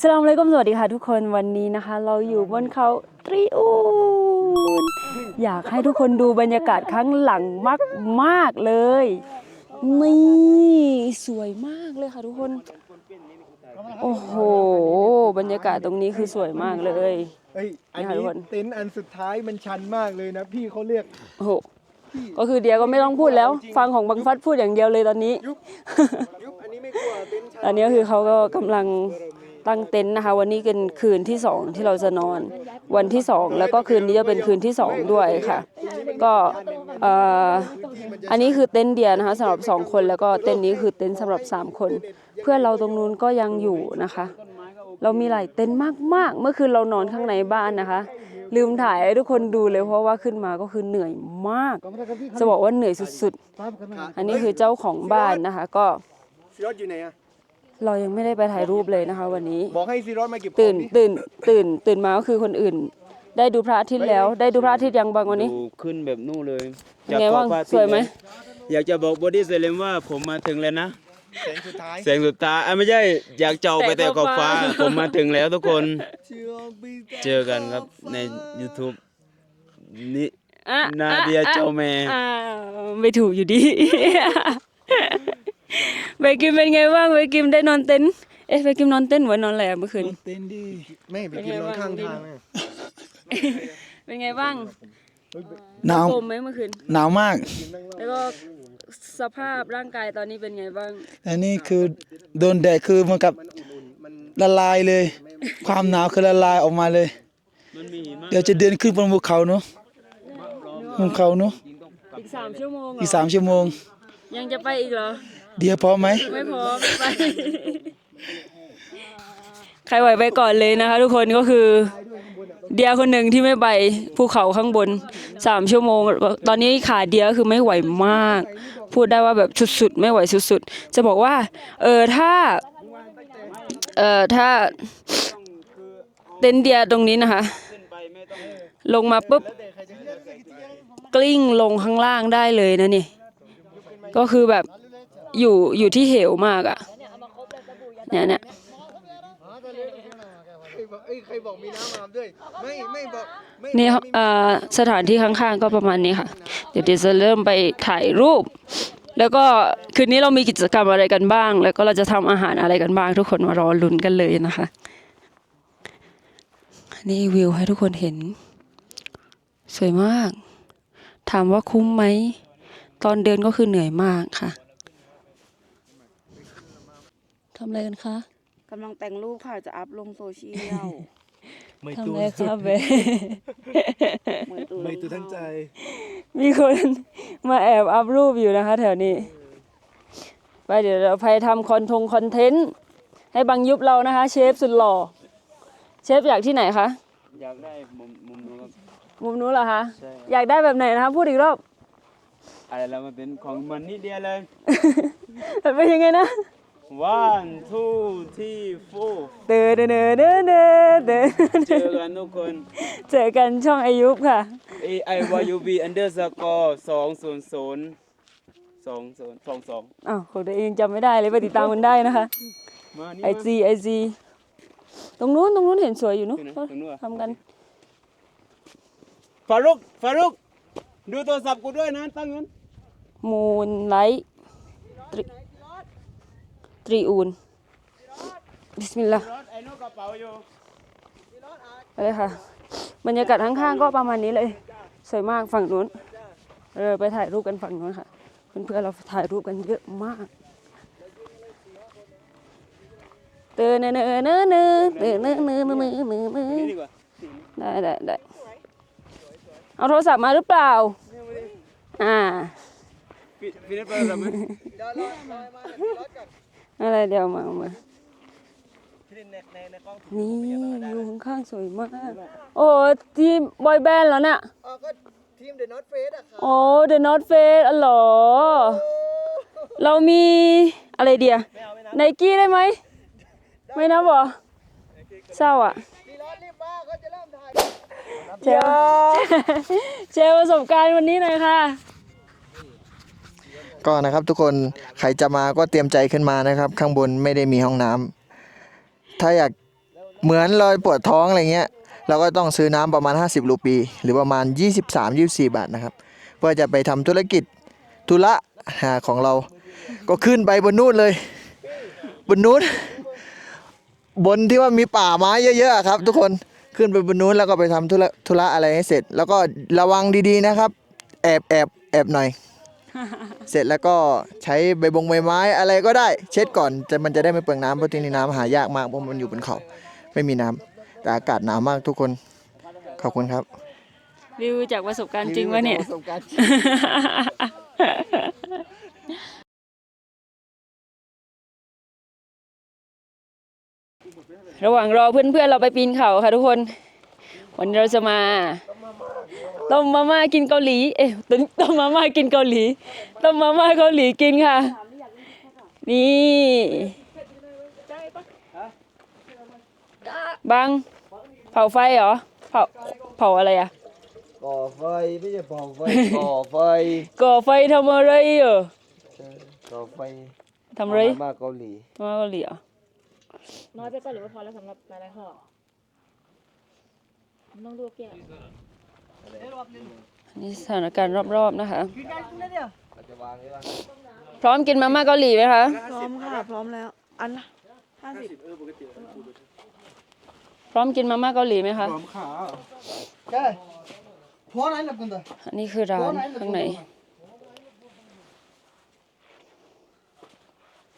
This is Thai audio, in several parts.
สลามเลยกุมสวัสดีค่ะทุกคนวันนี้นะคะ เราอยู่บนเขาตรีอูนอยากให้ทุกคนดูบรรยากาศข้างหลังมากมากๆเลยนี่สวยมากเลยค่ะทุกคน โอ้โห บรรยากาศตรงนี้คือสวยมากเลยเฮ้ยอันนี่ค่ะทุนี้กคนเต็นท์อันสุดท้ายมันชันมากเลยนะ พี่เขาเรียกโอ้โหก็คือเดียวก็ไม่ต้องพูดแล้ว ฟังของบังฟัดพูดอย่างเดียวเลยตอนนี้ยุบยุบอันนี้ไม่กลัวเต็นท์ชันอันนี้ก็คือเขาก็กำลัง ตั้งเต็นท์นะคะ วันนี้เป็นคืนที่สองที่เราจะนอน วันที่สองแล้วก็คืนนี้จะเป็นคืนที่สองด้วยค่ะ ก็อ,อันนี้คือเต็นท์เดียวนะคะสำหรับสองคนแล้วก็เต็นท์นี้คือเต็นท์สำหรับสามคน เพื่อนเราตรงนู้นก็ยังอยู่นะคะ เรามีหลายเต็นท์มากๆ เมื่อคืนเรานอนข้างในบ้านนะคะลืมถ่ายให้ทุกคนดูเลยเพราะว่าขึ้นมาก็คือเหนื่อยมาก จะบอกว่าเหนื่อยสุดๆ อันนี้คือเจ้าของบ้านนะคะ ก็รอดอยู่ไหนอะ เรายังไม่ได้ไปถ่ายรูปเลยนะคะ วันนี้ บอกให้ซีรอดมาเก็บของตื่นดิตื่นตื่นตื่นมาก็คือคนอื่น ได้ดูพระอาทิตย์แล้ว ได้ดูพระอาทิตย์ยังบางวันนี้ ดูขึ้นแบบนู่นเลยเป็นไงบ้างเกาะพระอทิตสวยไหม อยากจะบอกบอดี้เซเลมว่าผมมาถึงแล้วนะ แสงสุดท้าย แสงสุดตาอะไม่ใช่ อยากเจ้าไปแต่ขอบฟ้าผมมาถึงแล้วทุกคนเชื่อบีเจอกันครับใน YouTube นี่ อะนาเดียอะเจ้าแม่ อะไม่ถูกอยู่ดี เบกิมเป็นไงบ้างเบกิมได้นอนเต็นท์เอ๊ะเบกิมนอนเต็นท์หรือนอนอะไรอะเมื่อคืน เต็นท์ดิไม่ไปกินนอนข้างทางอะเป็นไงบ้างหนาวโฟมไหมเมื่อคืน หนาวมาก แล้วก็สภาพร่างกายตอนนี้เป็นไงบ้าง อันนี้คือโดนแดดคือเหมันกับละลายเลย ความหนาวคือละลายออกมาเลยมันมีหิมะเดี๋ยวจะเดินขึ้นบนภูเขาเนาะบนเขาเนาะอีกสามชั่วโมงเหรอีกสามชั่วโมง ยังจะไปอีกเหรอ เดียวพร้อมไหมไม่พร้อมไปใครไหวไปก่อนเลยนะคะ ทุกคนก็คือ เดียคนหนึ่งที่ไม่ไปภูเขาข้างบนสามชั่วโมง ตอนนี้ขาเดียคือไม่ไหวมาก พูดได้ว่าแบบสุดๆไม่ไหวสุดๆ จะบอกว่า เออถ้า เออถ้าเต็นเดียตรงนี้นะคะ ลงมาปุ๊บกลิ้งลงข้างล่างได้เลยนะนี่ ก็คือแบบ อยู่อยู่ที่เหวมากอะเนี่ยเนี่ยใครบอกเอ้ยใครบอกมีน้ำอาบด้วยไม่ไม่บอกไม่นี่ครับเอ่อสถานที่ข้างๆก็ประมาณนี้ค่ะเดี๋ยวเดี๋ยวจะเริ่มไปถ่ายรูป แล้วก็คืนนี้เรามีกิจกรรมอะไรกันบ้าง แล้วก็เราจะทำอาหารอะไรกันบ้าง ทุกคนมารอลุ้นกันเลยนะคะนี่วิวให้ทุกคนเห็น สวยมาก ถามว่าคุ้มไหม ตอนเดินก็คือเหนื่อยมากค่ะ ทำอะไรกันคะกำลังแต่งรูปค่ะจะอัพลงโซเชียลไม่ทำตูอะไรคะเบเหมือนตัวไม่ตูทั้งใจ มีคนมาแอบอัพรูปอยู่นะคะ แถวนี้ ไปเดี๋ยวเราไปทำคอนทงคอนเทนต์ ให้บังยุบเรานะคะ เชฟสุดหล่อ เชฟอยากที่ไหนคะ อยากได้มุมมุมนู้นครับมุมนู้นเหรอคะ ใช่อยากได้แบบไหนนะคะ พูดอีกรอบอะไรแล้วมันเป็นของมันนิดเดียวเลย มันเป็นยังไงนะ one two three four เดเด้อเด้อเด้อเด้อเด้อเจอกันทุกคน เจอกันช่องอายุบค่ะ A I Y U B underscore สองศูนย์ศูนย์สองศูนย์สองสองอ้าวของตัวเองจำไม่ได้เลยไปติดตามกันได้นะคะมานี่ไอจีไอจีตรงนู้นตรงนู้นเห็นสวยอยู่นู้นเหรอทำกันฟารุกฟารุกดูโทรศัพท์กูด้วยนะตั้งเงินมูนไลท์ตรี ตรีอูนบิสมิลลาห์รถไอ้นู้นกระเป๋าอยู่ไปเลยค่ะ บรรยากาศข้างๆก็ประมาณนี้เลย สวยมากฝั่งนู้นเออไปถ่ายรูปกันฝั่งนู้นค่ะ เพื่อนๆเราถ่ายรูปกันเยอะมากเตอเนอเนอเนอเนอเตอเนอเนอเนอเนอเนอเนอนี่ดีกว่าได้ได้ได้เอาโทรศัพท์มาหรือเปล่า อ่า พี่พี่นัทไปทำไหมอะไรเดี๋ยวมาเอามา นี่อยู่ข้างๆสวยมาก โอ้ทีมบอยแบนด์เหรอเนี่ยอ๋อก็ทีมเดอะน็อตเฟสอะครับโอ้ The North Face อ๋อเหรอ เรามีอะไรเดียไนกี้ได้ไหม ไม่นะบอเศร้าอะซีรอดรีบมาเขาจะเริ่มถ่ายเชลเชลประสบการณ์วันนี้หน่อยค่ะ ก็นะครับทุกคนใครจะมาก็เตรียมใจขึ้นมานะครับ ข้างบนไม่ได้มีห้องน้ำถ้าอยากเหมือนเราปวดท้องอะไรเงี้ยเราก็ต้องซื้อน้ำประมาณ 50 รูปี หรือประมาณ 23-24 บาทนะครับ เพื่อจะไปทำธุรกิจธุระหาของเรา ก็ขึ้นไปบนนู้นเลย บนนู้น บนที่ว่ามีป่าไม้เยอะๆครับ ทุกคนขึ้นไปบนนู้นแล้วก็ไปทำธุระธุระอะไรให้เสร็จ แล้วก็ระวังดีๆนะครับ แอบแอบแอบหน่อย เสร็จแล้วก็ใช้ใบบงใบไม้อะไรก็ได้ เช็ดก่อนจะมันจะได้ไม่เปลืองน้ำเพราะที่นี่น้ำหายากมากเพราะมันอยู่บนเขาไม่มีน้ำแต่อากาศหนาวมากทุกคนขอบคุณครับรีวิวจากประสบการณ์จริงวะเนี่ย ประสบการณ์ ระหว่างรอเพื่อนๆเราไปปีนเขาค่ะทุกคน วันนี้เราจะมา ต้มมาม่ากินเกาหลี เอ๊ะต้มต้มมาม่ากินเกาหลี ต้มมาม่าเกาหลีกินค่ะ นี่บัง เผาไฟเหรอ เผา เผาอะไรอะ ก่อไฟไม่ใช่เผาไฟ ก่อไฟ ก่อไฟทำอะไรเหรอก่อไฟทำอะไรมาเกาหลี มาเกาหลีเหรอน้อยไปก็หรือว่าพอแล้วสำหรับหลายๆห่อมันต้องดูเกี่ยว นี่สถานการณ์รอบๆนะคะจะวางไว้ว่าพร้อมกินมาม่าเกาหลีไหมคะ พร้อมค่ะ พร้อมแล้ว อันละห้าสิบพร้อมกินมาม่าเกาหลีไหมคะใช่พอไหนล่ะคุณตาอันนี้คือร้านข้างใน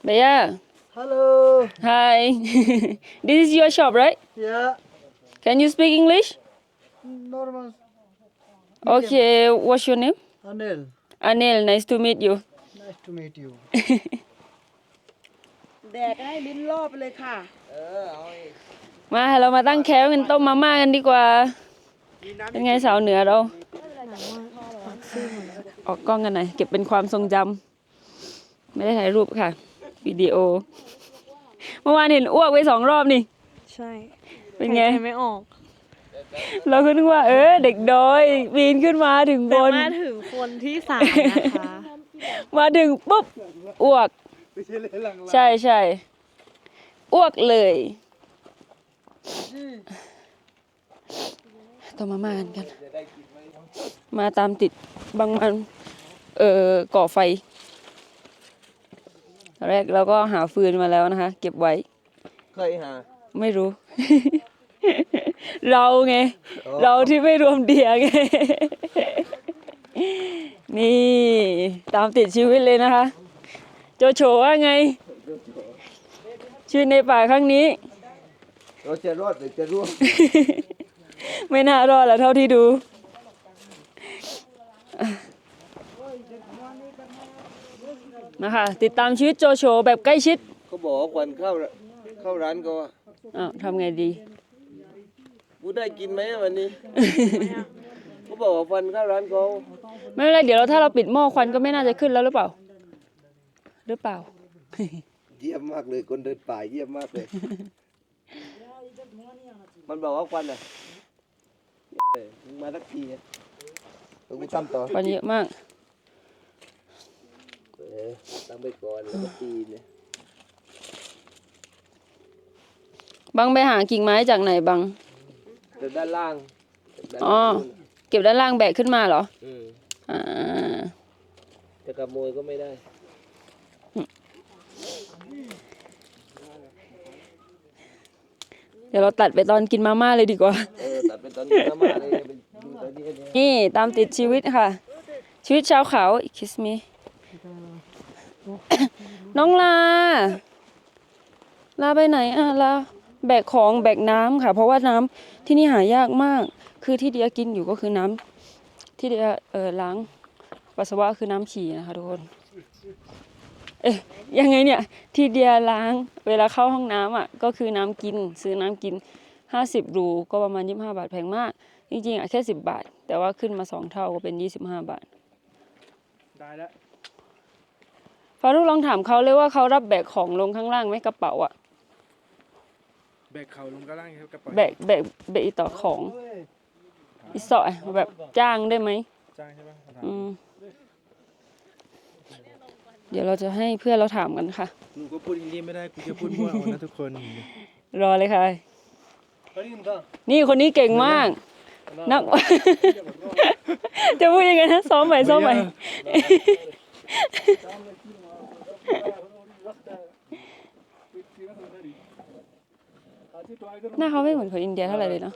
เบียฮัลโหล Hi this is your shop right เยอะ can you speak English normal okay what's your name Anil Anil nice to meet you nice to meet you แดกให้ลิ้นรอบไปเลยค่ะเออเอาอีกมาเรามาตั้งแคมป์กันต้มมาม่ากันดีกว่า เป็นไงสาวเหนือเรา ออกกล้องกันหน่อยเก็บเป็นความทรงจำไม่ได้ถ่ายรูปค่ะ วิดีโอ เมื่อวานเห็นอ้วกไปสองรอบนี่ ใช่ เป็นไง หายใจไม่ออก เราก็นึกว่าเออเด็กดอยปีนขึ้นมาถึงบแต่น มาถึงคนที่สามนะคะ มาถึงปุ๊บอ้วกใช่ใช่อ้วกเลย ต้องมามากันกันมาตามติดบางมันเออก่อไฟตอนแรกเราก็หาฟืนมาแล้วนะคะ เก็บไว้ เคยหาไม่รู้ เราไง เราที่ไม่รวมเดียไง นี่ตามติดชีวิตเลยนะคะ โจโฉว่าไง ชีวิตในป่าครั้งนี้ เราจะรอดหรือจะร่วงไม่น่ารอดแล้วเท่าที่ดู นะคะ ติดตามชีวิตโจโฉแบบใกล้ชิด เขาบอกว่าควันเข้าเข้าร้านก็ว่าอ้าวทำไงดี กูได้กินไหมวันนี้เขาบอกว่าควันเข้าร้านเขาไม่เป็นไรเดี๋ยวเราถ้าเราปิดหม้อควันก็ไม่น่าจะขึ้นแล้วหรือเปล่า หรือเปล่า เยี่ยมมากเลยคนเดินป่าเยี่ยมมากเลย มันบอกว่าควันอะเอ้ยมึงมาสักทีอะเดี๋ยวกูทำต่อควันเยอะมาก เออตั้งไปก่อนแล้วก็ตีเนี่ยบังไปหากิ่งไม้จากไหนบัง แต่ด้านล่างด้านอ๋อ ล่างนู่นน่ะเก็บด้านล่างแบกขึ้นมาเหรอ อืมอ่า จะขโมยก็ไม่ได้ เดี๋ยวเราตัดไปตอนกินมาม่าเลยดีกว่า เออตัดเป็นตอนนี้มามาเลยเป็นดูตอนนี้กันเนี่ยนี่ตามติดชีวิตค่ะ ชีวิตชาวเขาคิสมี น้องลา ลาไปไหนอะลา แบกของแบกน้ำค่ะ เพราะว่าน้ำที่นี่หายากมาก คือที่เดียกินอยู่ก็คือน้ำที่เดียเออล้างปัสสาวะคือน้ำฉี่นะคะทุกคนเอ๊ะยังไงเนี่ย ที่เดียล้างเวลาเข้าห้องน้ำอะก็คือน้ำกิน ซื้อน้ำกินห้าสิบรูก็ประมาณยี่สิบห้าบาทแพงมาก จริงๆอะแค่สิบบาท แต่ว่าขึ้นมาสองเท่าก็เป็นยี่สิบห้าบาท ได้แล้วฟารุกลองถามเขาเลยว่าเขารับแบกของลงข้างล่างไหมกระเป๋าอะ แบกเขาลงก็ล่างครับกระเป๋าแบกแบกแบกอีต่อของอีสอยแบบจ้างได้ไหมจ้างใช่ปะถามอืมเดี๋ยวเราจะให้เพื่อนเราถามกันค่ะ หนูก็พูดอินดี้ไม่ได้กูจะพูดมั่วเอานะทุกคนรอเลยค่ะ นี่คนนี้เก่งมาก นัก จะพูดยังไงนะซ้อมใหม่ซ้อมใหม่ หน้าเขาไม่เหมือนคนอินเดียเท่าไหร่เลยเนาะ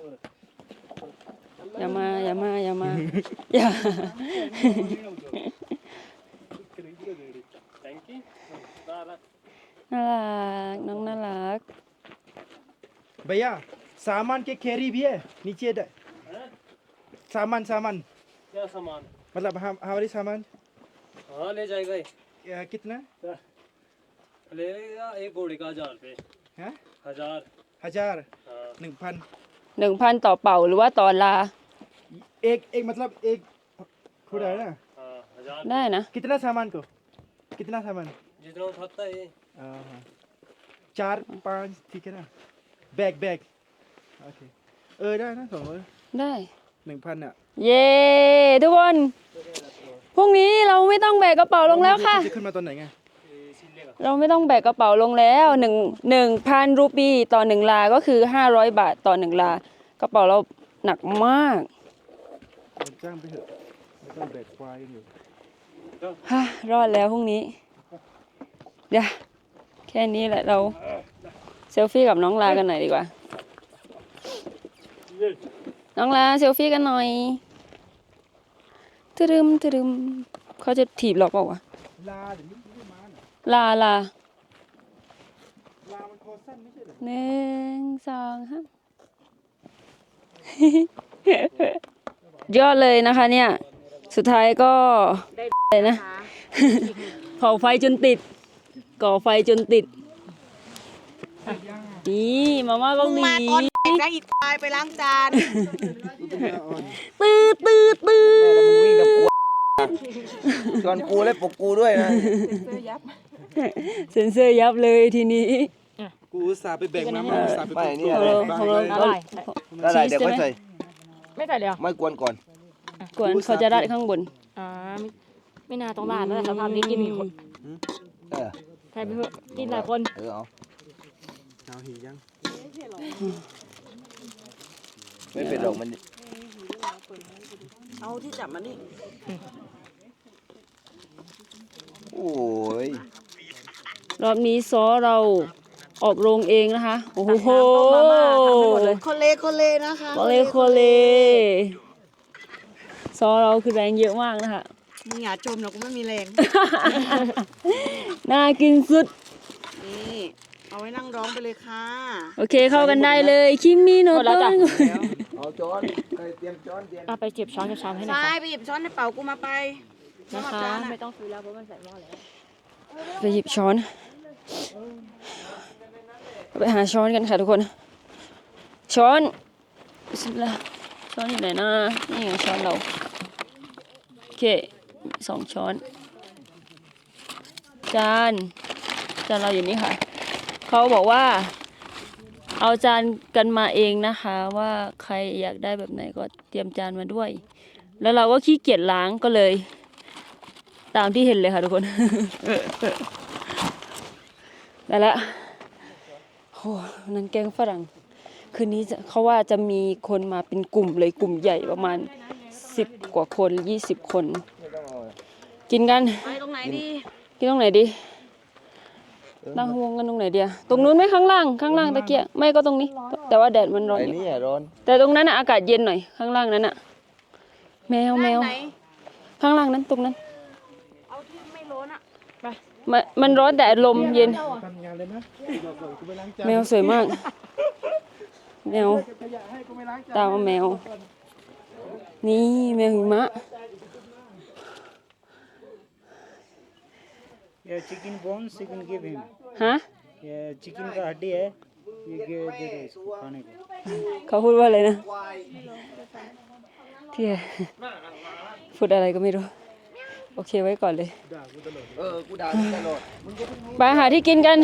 อย่ามา อย่ามา อย่ามา อย่า น่ารัก น้องน่ารัก भैया सामान के खेरी भी है नीचे ड- सामान सामान क्या सामान मतलब हम हमारी सामान हाँ ले जाएगा ये। अ, कितना लेगा एक घोड़े का हजार रुपये है हजार हजार हाँหนึ่งพัน หนึ่งพันต่อเป่าหรือว่าต่อลา एक एक मतलब एक खुदा है ना हाँ हजार ได้นะ कितना सामान को कितना सामान जितना उठाता है ये हाँ, हाँ। चार पाँच ठीक है ना बैग बैग ओके เออได้นะสองร้อย ได้ หนึ่งพันอ่ะ เย้ทุกคน พรุ่งนี้เราไม่ต้องแบกกระเป๋าลงแล้วค่ะ จะขึ้นมาตอนไหนไง เราไม่ต้องแบกกระเป๋าลงแล้วหนึ่งหนึ่งพันรูปีต่อหนึ่งลา ก็คือห้าร้อยบาทต่อหนึ่งลา กระเป๋าเราหนักมาก จ้างไปเถอะไม่ต้องแบกควายอยู่ฮ่ารอดแล้วพรุ่งนี้ เดี๋ยวแค่นี้แหละเราเซลฟี่กับน้องลากันหน่อยดีกว่า น้องลาเซลฟี่กันหน่อยตรึมตรึมเขาจะถีบเราเปล่าวะ ลาเดี๋ยวนี้ไม่มาน่ะ ลาลาลามันคอสั้นไม่ใช่เหรอหนึ่งสองห้ายอดเลยนะคะเนี่ย สุดท้ายก็อะไรนะเผาไฟจนติด ก่อไฟจนติด นี่มาม่าก็มีมาตอนเด็กนะอีกควายไปล้างจานตื้อตื้อตื้อแม่แล้วมึงวิ่งกับกูชวนกูและปลุกกูด้วยนะเซ็ นเซอร์ยับเลยทีนี้ กูอุตส่าห์ไปแบกน้ำมันอุตส่าห์ไปไม่ปลูกนี่ของอะไรเราของเราอะไรได้ได้เดี๋ยวค่อยใส่ไม่ใส่เลยเหรอไม่กวนก่อน กวนเขาจะรัดข้างบน อ่าไม่ไม่น่าต้องลาดแล้วแหละสภาพนี้กินอีกคนเออใช่ไปเถอะกินหลายคนเออเอาเอาหียังไม่เป็นหรอกมันเอาที่จับมานี่โอ้ย รอบนี้ซอเราออกโรงเองนะคะ โอ้โหโคเลโคเลนะคะโคเลโคเลซอเราคือแรงเยอะมากนะคะมึงอย่าจมนะกูไม่มีแรง น่ากินสุด นี่เอาไว้นั่งร้องไปเลยค่ะ โอเคเข้ากันได้เลย คิมมี่โนหมดแล้วโต้จ้ะเอาช้อนเอ้ยเตรียมช้อนเตรียมเอาไปเจ็บช้อนกับชามให้หน่อยทราค่ะ ยไปหยิบช้อนในเป่ากูมาไปนะคะจานไม่อะต้องซื้อแล้วเพราะมันใส่หม้อแล้ว ไปหยิบช้อน ไปหาช้อนกันค่ะทุกคน ช้อนสิลลาห์ช้อนอยู่ไหนนะนี่ไงช้อนเราโอเคสองช้อน จาน จานเราอยู่นี่ค่ะ เขาบอกว่า เอาจานกันมาเองนะคะ ว่าใครอยากได้แบบไหนก็เตรียมจานมาด้วย แล้วเราก็ขี้เกียจล้างก็เลย ตามที่เห็นเลยค่ะทุกคน ได้ละโอ้วันนั้นแกงฝรั่ง คืนนี้จะเขาว่าจะมีคนมาเป็นกลุ่มเลยกลุ่มใหญ่ประมาณสิบกว่าคนยี่สิบคน กินกัน ไปตรงไหนดี กินตรงไหนดีนั่งวงกันตรงไหนเดียตรงนู้นไหมข้างล่าง ข้างล่างตะเกียไม่ก็ตรงนี้ แต่ว่าแดดมันร้อนไอ้อยู่นี่อะร้อนแต่ตรงนั้นน่ะอากาศเย็นหน่อย ข้างล่างนั้นน่ะ แมวแมวด้านไหนข้างล่างนั้นตรงนั้น เอาที่ไม่ร้อนอะ มันมันร้อนแต่ลมเย็น ทำงานเลยนะบอกก่อนกูไปล้างจาน แมวสวยมาก แมว เก็บขยะให้กูไปล้างจาน ตามมาแมว นี่แมวหิมะ ये chicken bones you can give him ฮะ ये चिकन का हड्डी है ये गे- दे दो इसको खाने को เขาพูดว่าอะไรนะที่พูดอะไรก็ไม่รู้ โอเคไว้ก่อนเลยเออ กูด่ามึงตลอดไปหาที่กินกัน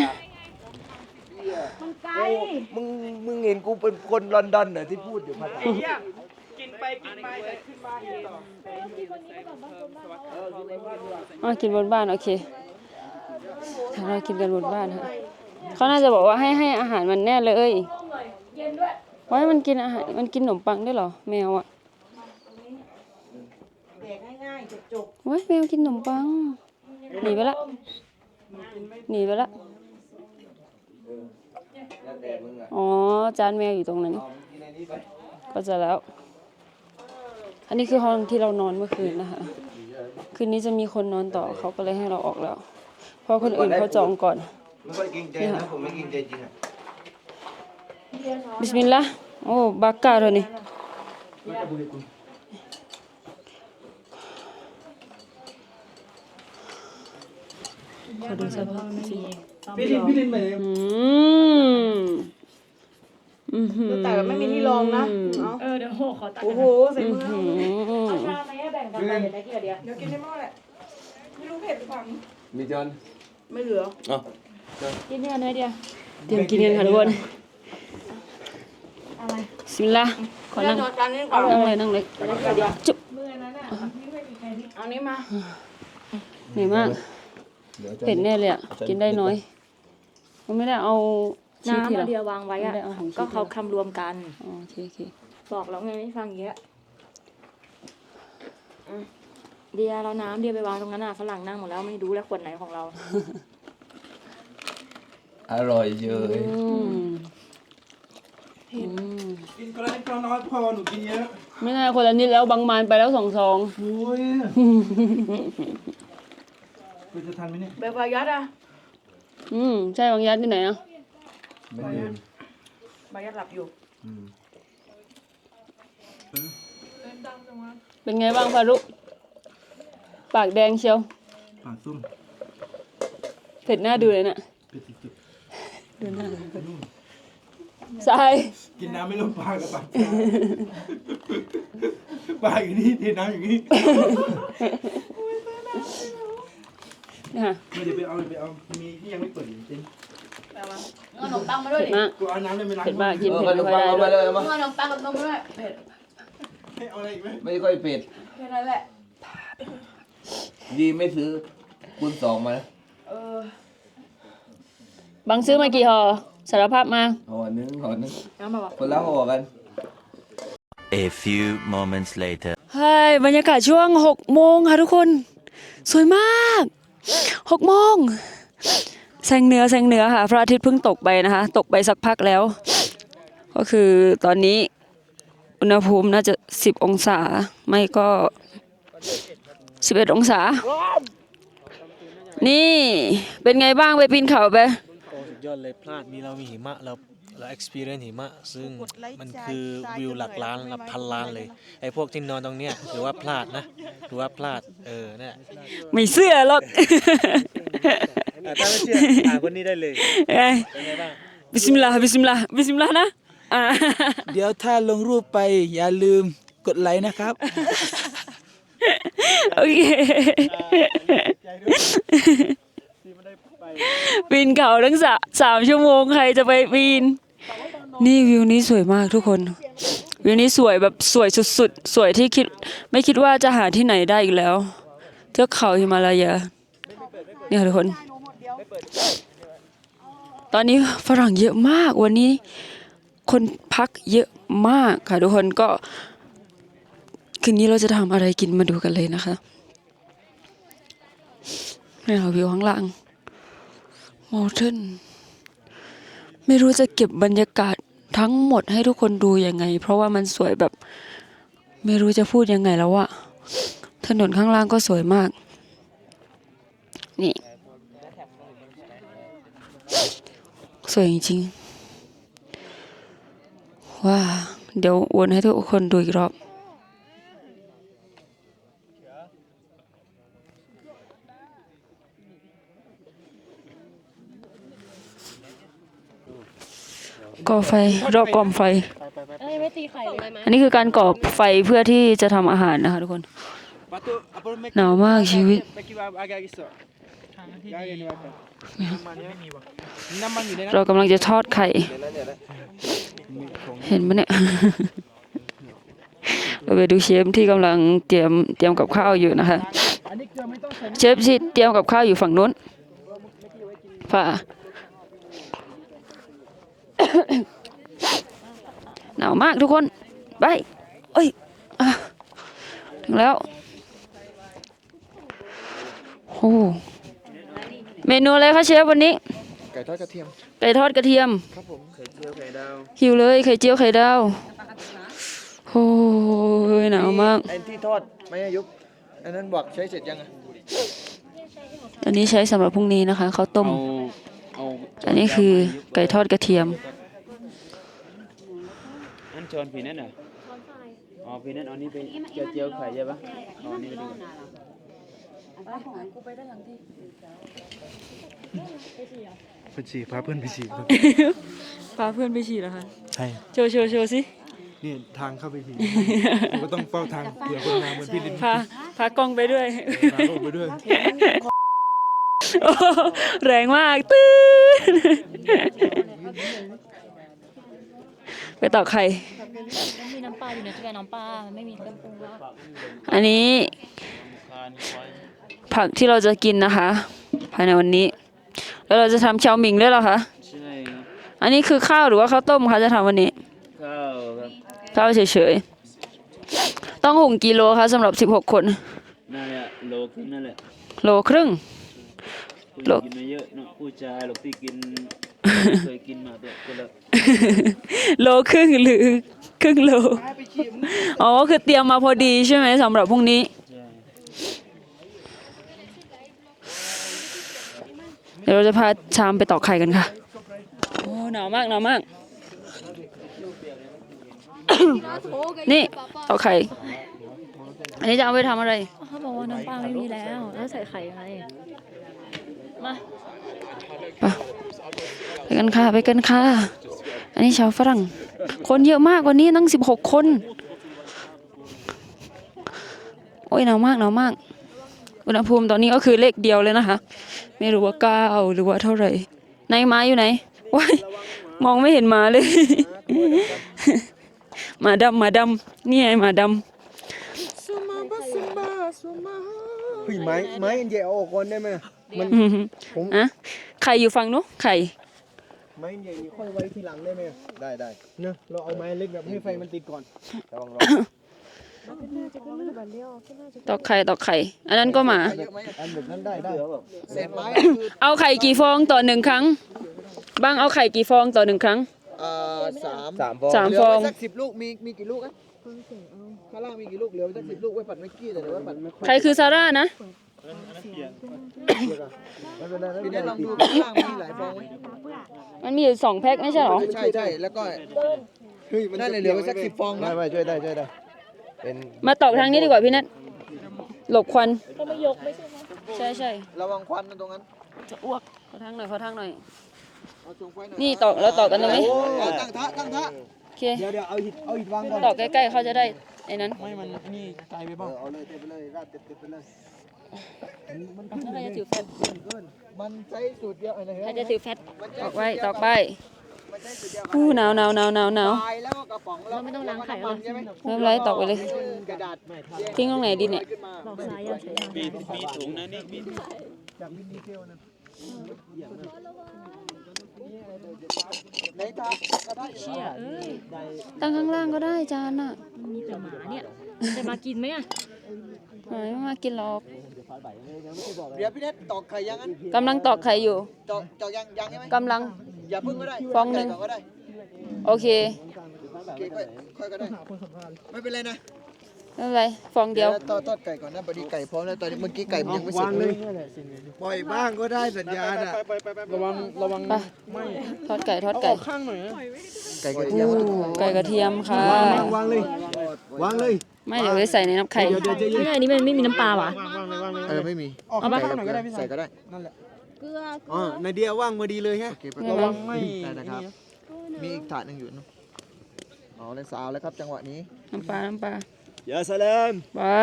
มึง มึงเห็นกูเป็นคนลอนดอนเหรอที่พูดอยู่ภาษากินไปกินมาแต่ขึ้นมาเห็นต่ออ๋อกินบนบ้านโอเคทางเรากินกันบนบ้านฮะเขาน่าจะบอกว่าให้ให้อาหารมันแน่เลยเไว้มันกินอาหารมันกินขนมปังได้วยเหรอแมวอะแด กง่ายๆจบไว้แมวกินขนมปัง หนีไปละ หนีไปละอ๋อ จานแมวอยู่ตรงนั้นก็จะแล้ว อันนี้คือห้องที่เรานอนเมื่อคืนนะคะ คืนนี้จะมีคนนอนต่อเขาก็เลยให้เราออกแล้ว เพราะคนอื่นเขาจองก่อน ไม่ค่อยเกรงใจนะผมไม่เกรงใจจริงอะบิสมิลลาห์โอ้บักกาเลยนี่ ขอดูสภาพสิพี่ลินพี่ลินไปอืมอือหือๆแต่ไม่มีที่รองนะเอาเออเดี๋ยวโหขอตักโอ้โหใส่มืออืมชาไหมแบ่งกันไปเดี๋ยวได้กี่เดียวเดี๋ยวกินในหม้อแหละไม่รู้เผ็ดหรือเปล่ามีจอนไม่เหลือกินเนี่ยเนื้อเดียวเตรียมกินกันค่ะทุกคนบิสมิลลาห์ขอเดี๋ยนั่วงจอดจานนี้ก่อนนั่งเลยนั่งเลยจุ๊บเอานี้มาเหนื่อยมาก เผ็ดแน่เลยอะ กินได้น้อยผมไม่ได้เอาชีสทีน้ำหรอัอนเดียววางไว้อะไม่ได้เอาของชีสก็เขาคำรวมกัน อ๋อโอเคโอเคบอกแล้วไงไม่ฟังอย่างเงี้ยอืมเดียเราน้ำเดียไปวางตรงนั้นอะฝรั่งนั่งหมดแล้วไม่รู้แล้วขวดไหนของเราอร่อยเยอะอืมอืมกินคนละนิดคนละน้อยพอหนูกินเยอะไม่น่าคนละนิดแล้วบางมานไปแล้วสองซอง โอ้ย คุณจะทันไหมเนี่ยเบลฟายัดอะอืมใช่บางยัดที่ไหนอะไม่เดินบายัดหลับอยู่เป็นไงบ้างฟารุกปากแดงเชียว ปากซุ่มเผ็ดหน้าดูเลยน่ะเป็นจุดดูหน้าใช่กินน้ำไม่ลงปากกับปากปากอยู่นี่เทน้ำอยู่นี่เนี่ ยค่ะไม่เดี๋ยวไปเอาเดี๋ยวไปเอา มีที่ยังไม่เปิดอยู่จริงขนมปังมาด้วยเผ็ดดิมากกูเอาน้ำเลยไปล้างเผ็ดมากกินเออเผ็ดขนไม่มค่อยปังได้เอาด้มาวยเลยเอามาขนมปังกับนมด้วยเผ็ดให้เอาอะไรอีกไหมไม่ค่อยเผ็ดแค่นั้นแหละ ดีไม่ซื้อคุณสองมานะเออบางซื้อมากี่ห่อสารภาพมาห่อหนึงห่อหนึงน้ำมาบอกคนละห่อกัน A few moments later. เฮ้ยบรรยากาศช่วงหกโมงค่ะทุกคน สวยมาก หกโมงแสงเหนือแสงเหนือค่ะ พระอาทิตย์เพิ่งตกไปนะคะ ตกไปสักพักแล้ว ก็คือตอนนี้อุณหภูมิน่าจะสิบองศาไม่ก็สิบเอ็ดองศา นี่เป็นไงบ้างไปปีนเขาไป โอ้สุดยอดเลยพลาดมีเรามีหิมะเรา เรา experience หิมะซึ่งมันคือวิวหลักล้านหลักพันล้านเลยไอ้พวกที่นอนตรงเนี้ยถือว่าพลาดนะถือว่าพลาดเออเนี่ยไม่เสื้อหรอกอะถ้าไม่เชื่อถามคนนี้ได้เลยเอ้ยเป็นไงบ้างบิสมิลลาห์บิสมิลลาห์บิสมิลลาห์นะอ่าเดี๋ยวถ้าลงรูปไปอย่าลืมกดไลค์นะครับ โอเคปีนเขาทั้งสาสามชั่วโมงใครจะไปปีน นี่วิวนี้สวยมากทุกคน วิวนี้สวยแบบสวยสุดๆ สวยที่คิดไม่คิดว่าจะหาที่ไหนได้อีกแล้ว เทือกเขาฮิมาลายาเนี่ยค่ะทุกคน ตอนนี้ฝรั่งเยอะมากวันนี้คนพักเยอะมากค่ะทุกคนก็ คืนนี้เราจะทำอะไรกินมาดูกันเลยนะคะนี่ค่ะวิวข้างล่างมอเทน ไม่รู้จะเก็บบรรยากาศทั้งหมดให้ทุกคนดูยังไง เพราะว่ามันสวยแบบ ไม่รู้จะพูดยังไงแล้วอะถนนข้างล่างก็สวยมาก นี่ สวยจริงๆว้าเดี๋ยววนให้ทุกคนดูอีกรอบ ก่อไฟรอบกองไฟ เอ้ยไม่ตีไข่เลย อันนี้คือการก่อไฟเพื่อที่จะทำอาหารนะคะทุกคน หนาวมากชีวิตเรากำลังจะทอดไข่ เห็นไหมเนี่ย เราไปดูเชฟที่กำลังเตรียมเตรียมกับข้าวอยู่นะคะ เชฟที่เตรียมกับข้าวอยู่ฝั่งนู้นฝ่า หนาวมากทุกคน ไปเอ้ยอะถึงแล้ว โอ้ เมนูอะไรคะเชฟวันนี้ ไก่ทอดกระเทียม ไก่ทอดกระเทียม ครับผม ไข่เจียวไข่ดาว หิวเลย ไข่เจียวไข่ดาว โอ้ยหนาวมากไอ้ที่ทอดไม่อายุบอันนั้นบอกใช้เสร็จยังอะอันนี้ใช้สำหรับพรุ่งนี้นะคะข้าวต้มเอาเอาอันนี้คือไก่ทอดกระเทียม อันจอนผีนั่นเหรออ๋อผีนั่นเอานี่ไปเจียวเจียวไข่ใช่ปะเอาอันนี้ไปดูไปฉี่พาเพื่อนไปฉี่พาเพื่อนไปฉี่แล้วค่ะใช่โชว์โชว์โชว์สินี่ทางเข้าไปฉี่ผมก็ต้องเฝ้าทางเผื่อคนมาเหมือนพี่ลินพาพากล้องไปด้วยพาลงไปด้วยโอ้แรงมากตื้น ไปต่อไข่ต้องมีน้ำปลาอยู่ในถ้วยน้ำปลามันไม่มีเครื่องปรุงแล้วอันนี้คานควายผักที่เราจะกินนะคะ ภายในวันนี้ แล้วเราจะทำเชาหมิงด้วยเหรอคะ ใช่ครับอันนี้คือข้าวหรือว่าข้าวต้มคะจะทำวันนี้ ข้าวครับข้าวเฉยๆ ต้องหุงกิโลคะสำหรับ 16 คน นั่นแหละโลครึ่งนั่นแหละโลครึ่งคุณโลกินมาเยอะเนาะผู้ชายหรอกที่กิน เคยกินมาแต่คนละโลครึ่งหรือครึ่งโลอ๋อ คือเตรียมมาพอดีใช่ไหมสำหรับพรุ่งนี้ ใช่เดี๋ยวเราจะพาชามไปตอกไข่กันค่ะ โอ้หนาวมากหนาวมาก นี่ตอกไข่ อันนี้จะเอาไปทำอะไร เขาบอกว่าน้ำปลาไม่มีแล้ว แล้วใส่ไข่ยังไงมา ไปกันค่ะไปกันค่ะ อันนี้ชาวฝรั่ง คนเยอะมากวันนี้ตั้งสิบหกคน โอ้ยหนาวมากหนาวมาก อุณหภูมิตอนนี้ก็คือเลขเดียวเลยนะคะ ไม่รู้ว่าเก้าหรือว่าเท่าไหร่นายม้าอยู่ไหนว้ายมองไม่เห็นหมาเลยหมาดำหมาดำนี่ไงหมาดเฮ้ยไม้ไม้เดียวออกก่อนได้ไหม มันำอื้อหือผมอะไข่อยู่ฝั่งนู้นไข่ ไม้ใหญ่นี่ค่อยไว้ทีหลังได้ไหมได้ได้เนอะเราเอาไม้เล็กแบบให้ไฟมันติดก่อนระวังรอตอกไข่ตอกไข่ อันนั้นก็หมาเยอะไหมอันแบบนั้นได้ได้เศษไม้คือเอาไข่กี่ฟองต่อหนึ่งครั้ง บางเอาไข่กี่ฟองต่อหนึ่งครั้งเอ่อสามสามฟองสามเหลืฟอง ไว้สักสิบลูกมีมีกี่ลูกอะข้างล่างมีกี่ลูกเหลือไว้สักสิบลูกไว้ปัดเมื่อกี้แต่เดี๋ยวไว้ปัดไม่ค่อยใครคือซาร่านะ ไม่เป็นไรไม่เป็นไรลองดูข้างล่างมีหลายฟองไหมมันมีอยู่สองแพ็คไม่ใช่เหรอ ใช่ใช่แล้วก็เฮ้ยมันได้เหลือไว้สักสิบฟองนะไม่ไม่ช่วยได้ช่วยได้เป็นมาตอกทางนี้ดีกว่าพี่นัทหลบควันใช่ใช่ระวังควันนะตรงนั้นจะอ้วกขอทางหน่อยขอทางหน่อยเอาชงไฟหน่อยนี่ตอกเราตอกกันตรงนี้โอ้ตั้งทะตั้งทะโอเคเดี๋ยวเดี๋ยวเอาหินเอาหินวางก่อนตอกใกล้ๆเขาจะได้ไอ้นั้นไม่มันนี่ไกลไปบ้างเอาเลยเต็มไปเลยราดเต็มไปเลย ใครจะถือแฟตมันใช้สูตรเดียวอะไรใครจะถือแฟตตอกไว้ตอกไปอู้หนาวหนาวหนาวหนาวหนาวตายแล้วก็กระป๋องเราไม่ต้องล้างไข่แล้วใช่ไหมไม่เป็นไรตอกไปเลยกระดาษทิ้งตรงไหนดีเนี่ยขึ้นมาบอกซ้ายยังใช้ยังมีมีถุงนะนี่มีจากวินดีเทลนะในทางก็ได้เชี่ยเอ้ยตั้งข้างล่างก็ได้จานอะมีแต่หมาเนี่ยมันจะมากินไหมอะหมาไม่มากินหรอก เดี๋ยวพี่เน็ตตอกไข่ยังงั้นกำลังตอกไข่อยู่ตอกตอกยังยังใช่ไหมกำลัง อย่าพึ่งก็ได้ฟองหนึ่ง ไก่ก่ก็ได้โอเคโอเคค่อยค่อยก็ได้ ไม่เป็นไรนะไม่เป็นไรฟองเดียว ทอดทอดไก่ก่อนนะพอดีไก่พร้อมแล้วตอนนี้เมื่อกี้ไก่มันยังไม่เสร็จเลยปล่อยบ้างก็ได้สัญญาณอะระวังระวังไปทอดไก่ทอดไก่ ข้างหน่อยนะไก่กระเทียมไก่กระเทียมค่ะ วางเลยวางเลย ไม่เดี๋ยวไปใส่ในน้ำไข่ไม่ใช่อันนี้มันไม่มีน้ำปลาวะเออไม่มีเอาไปข้างหน่อยก็ได้พี่ใส่ก็ได้อ๋อในเดียว่างพอดีเลยฮะ โอเคระวังไม่ได้นะครับ มีอีกถาดหนึ่งอยู่นู้นเอาเลยสาวแล้วครับจังหวะนี้น้ำปลาน้ำปลาอย่าแสลมปลา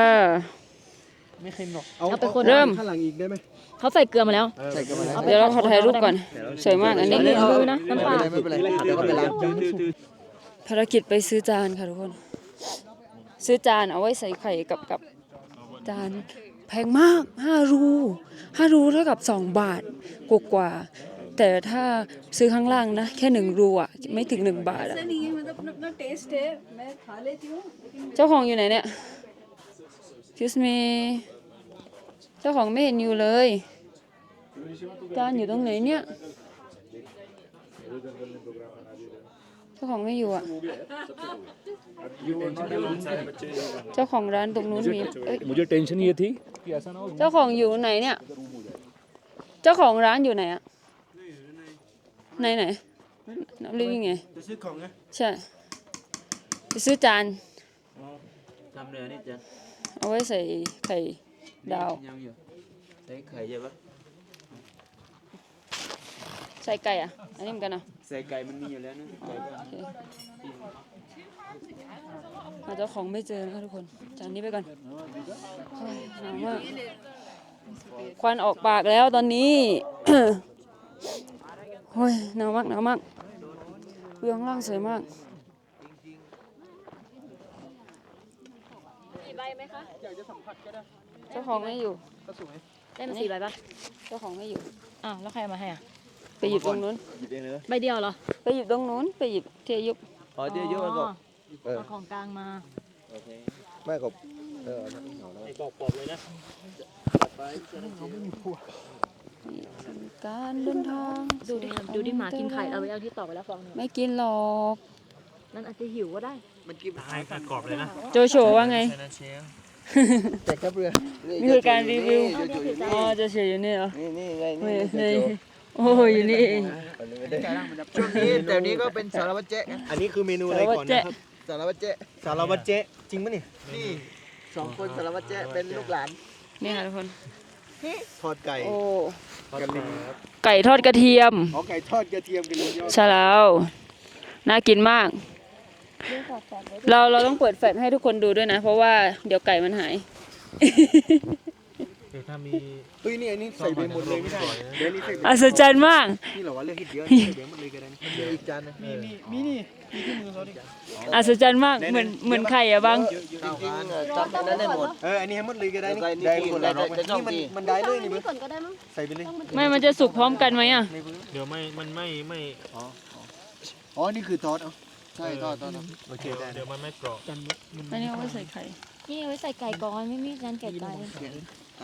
ไม่เค็มหรอกเอาไปคน เริ่ม ข้างหลังอีกได้ไหมเขาใส่เกลือมาแล้วใส่กันมาแล้วเดี๋ยวเราขอถ่ายรูปก่อน สวยมากอันนี้เดี๋ยวเอานะน้ำปลา ไม่เป็นไรไม่เป็นไรเดี๋ยวก็ไปล้างภารกิจไปซื้อจานค่ะทุกคน ซื้อจานเอาไว้ใส่ไข่กับกับจานแพงมากห้ารูห้ารูเท่ากับสองบาทกว่าๆแต่ถ้าซื้อข้างล่างนะ แค่หนึ่งรูอะไม่ถึงหนึ่งบาทอะเจ้าของอยู่ไหนเนี่ย excuse me เจ้าของไม่เห็นอยู่เลยจานอยู่ตรงไหนเนี่ย เจ้าของไม่อยู่อ่ะ เจ้าของร้านตรงนู้นมีเอ้ย मुझे टेंशन ये थी कि ऐसा ना हो เจ้าของอยู่ไหนเนี่ย เจ้าของร้านอยู่ไหนอะไหนไหนนับเรียกยังไง จะซื้อของไง ใช่ไปซื้อจาน ทำเรือนี่จ้ะ เอาไว้ใส่ไข่ดาว ยังอยู่ใส่ไข่เยอะปะ ใส่ไก่อะอันนี้เหมือนกันเนาะ ใส่ไก่มันมีอยู่แล้วนะไก่ก็โอเคหาเจ้าของไม่เจอนะคะทุกคน จานนี้ไปก่อนโอ้ยหนาวมากควันออกปากแล้วตอนนี้ โอ้ยหนาวมากหนาวมากวิวข้างล่างสวยมาก สี่ใบไหมคะเจ้าของไม่อยู่ได้มาสี่ใบปะเจ้าของไม่อยู่ อ้าวแล้วใครเอามาให้อะ ไปหยิบตรงนู้น หยิบเองเลยใบเดียวเหรอไปหยิบตรงนู้น ไปหยิบเทียยุบอ๋อเดี๋ยวเยอะมันก็เอาของกลางมา โอเคไม่กับเออการเดินทางดูดิดูดิหมากินไข่เอาไปเอาที่ต่อไปแล้วฟองหนึงไม่กินหรอกนั่นอาจจะหิวก็ได้กรอบเลยนะโจโฉว่าไงแต่ครับเรือนี่คือการรีวิวเอาเนี่ยสิจ้ะอ๋อโจโฉอยู่นี่เหรอ นี่นี่ไงเฮ้นี่ยนี่ โอ้ยอยู่นี่เอง ช่วงนี้แต่นี้ก็เป็นสารวัตรเจ๊อันนี้คือเมนูอะไรก่อนนะครับ สารวัตรเจ๊สารวัตรเจ๊จริงปะนี่นี่สองคนสารวัตรเจ๊เป็นลูกหลานนี่ค่ะทุกคน ทอดไก่โอ้กันลิงไก่ทอดกระเทียม อ๋อไก่ทอดกระเทียมกันลิงยอดใช่แล้ว น่ากินมาก เราเราต้องเปิดแฟลชให้ทุกคนดูด้วยนะ เพราะว่าเดี๋ยวไก่มันหาย เดี๋ยวถ้ามีเฮ้ยนี่อันนี้ใส่ไปหมดเลยไม่ได้เดี๋ยวนี้ใส่ไปอัศจรรย์มาก นี่เหรอวะเลือกที่เดียวใส่ไปหมดเลยก็ได้นะมันเหลืออีกจานนึงมีมีมีนี่อัศจรรย์มากเหมือนเหมือนไข่อะบางจริงๆจานนั้นได้หมดเอออันนี้ให้หมดเลยก็ได้นี่ได้หมดแล้วนี่มันมันได้เลยนี่มึงใส่ไปเลยไม่มันจะสุกพร้อมกันไหมอะเดี๋ยวไม่มันไม่ไม่อ๋อนี่คือทอดเอาใช่ทอดทอดโอเคได้เดี๋ยวมันไม่กรอบอันนี้เอาไว้ใส่ไข่นี่เอาไว้ใส่ไก่ก่อนไม่มีจานไก่ตาย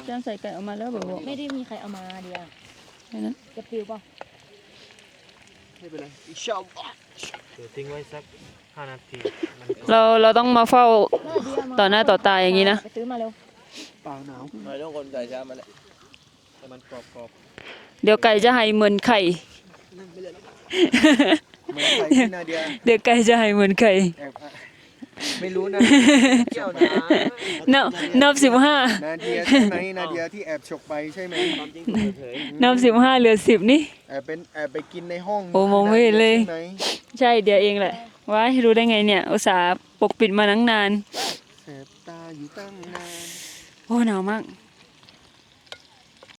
จานใส่ไก่ออกมาแล้วบอกว่าไม่ได้มีใครเอามาเดียวแค่นั้นจะปิวป่ะไม่เป็นไรชอบเดี๋ยวทิ้งไว้สักห้านาทีมันเราเราต้องมาเฝ้าต่อหน้าต่อตาอย่างนี้นะไปซื้อมาเร็วเปล่าหนาวไม่ต้องคนใส่ชามาเลยแต่มันกรอบกรอบเดี๋ยวไก่จะหายเหมือนไข่เหมือนไข่ที่นาเดียเดี๋ยวไก่จะหายเหมือนไข่ แอบ ไม่รู้นะเกี่ยวนะนับนับสิบห้านาเดียใช่ไหมนาเดียที่แอบฉกไปใช่ไหมความจริงเผยนับสิบห้าเหลือสิบนี่ แอบเป็นแอบไปกินในห้องโอ้มองไม่เห็นเลย ใช่ไหมใช่เดียเองแหละว้ายรู้ได้ไงเนี่ย อุตส่าห์ปกปิดมานั้งนาน แสบตาอยู่ตั้งนาน โอ้หนาวมาก